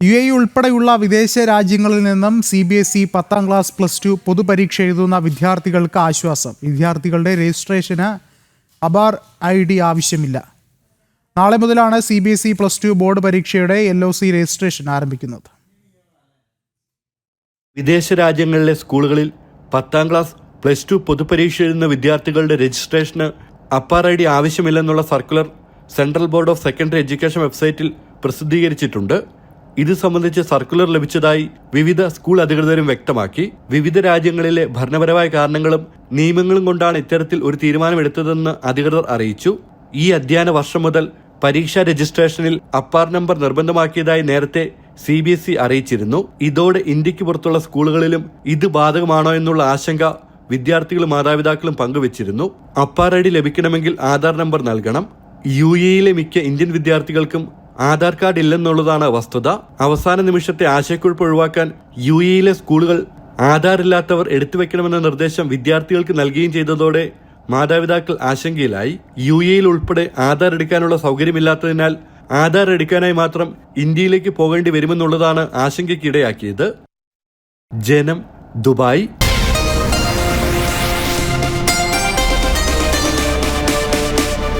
U A ഉൾപ്പെടെയുള്ള വിദേശ രാജ്യങ്ങളിൽ നിന്നും സി ബി എസ് ഇ പത്താം ക്ലാസ് പ്ലസ് ടു പൊതുപരീക്ഷ എഴുതുന്ന വിദ്യാർത്ഥികൾക്ക് ആശ്വാസം. വിദ്യാർത്ഥികളുടെ രജിസ്ട്രേഷന് അബാർ ഐ ഡി ആവശ്യമില്ല. നാളെ മുതലാണ് C B S E plus two board പരീക്ഷയുടെ എൽ ഒ സി രജിസ്ട്രേഷൻ ആരംഭിക്കുന്നത്. വിദേശ രാജ്യങ്ങളിലെ സ്കൂളുകളിൽ പത്താം ക്ലാസ് പ്ലസ് ടു പൊതുപരീക്ഷ എഴുതുന്ന വിദ്യാർത്ഥികളുടെ രജിസ്ട്രേഷന് APAAR I D ആവശ്യമില്ലെന്നുള്ള circular central board of secondary education വെബ്സൈറ്റിൽ പ്രസിദ്ധീകരിച്ചിട്ടുണ്ട്. ഇത് സംബന്ധിച്ച് സർക്കുലർ ലഭിച്ചതായി വിവിധ സ്കൂൾ അധികൃതരും വ്യക്തമാക്കി. വിവിധ രാജ്യങ്ങളിലെ ഭരണപരമായ കാരണങ്ങളും നിയമങ്ങളും കൊണ്ടാണ് ഇത്തരത്തിൽ ഒരു തീരുമാനമെടുത്തതെന്ന് അധികൃതർ അറിയിച്ചു. ഈ അധ്യയന വർഷം മുതൽ പരീക്ഷാ രജിസ്ട്രേഷനിൽ അപ്പാർ നമ്പർ നിർബന്ധമാക്കിയതായി നേരത്തെ സി ബി എസ് ഇ അറിയിച്ചിരുന്നു. ഇതോടെ ഇന്ത്യയ്ക്ക് പുറത്തുള്ള സ്കൂളുകളിലും ഇത് ബാധകമാണോ എന്നുള്ള ആശങ്ക വിദ്യാർത്ഥികളും മാതാപിതാക്കളും പങ്കുവച്ചിരുന്നു. അപ്പാർ ഐ ഡി ലഭിക്കണമെങ്കിൽ ആധാർ നമ്പർ നൽകണം. യു എയിലെ മിക്ക ഇന്ത്യൻ വിദ്യാർത്ഥികൾക്കും ആധാർ കാർഡ് ഇല്ലെന്നുള്ളതാണ് വസ്തുത. അവസാന നിമിഷത്തെ ആശയക്കുഴപ്പം ഒഴിവാക്കാൻ യു എയിലെ സ്കൂളുകൾ ആധാർ ഇല്ലാത്തവർ എടുത്തുവെക്കണമെന്ന നിർദ്ദേശം വിദ്യാർത്ഥികൾക്ക് നൽകുകയും ചെയ്തതോടെ മാതാപിതാക്കൾ ആശങ്കയിലായി. യു എയിൽ ഉൾപ്പെടെ ആധാർ എടുക്കാനുള്ള സൗകര്യമില്ലാത്തതിനാൽ ആധാർ എടുക്കാനായി മാത്രം ഇന്ത്യയിലേക്ക് പോകേണ്ടി വരുമെന്നുള്ളതാണ് ആശങ്കയ്ക്കിടയാക്കിയത് ജനം ദുബായ്.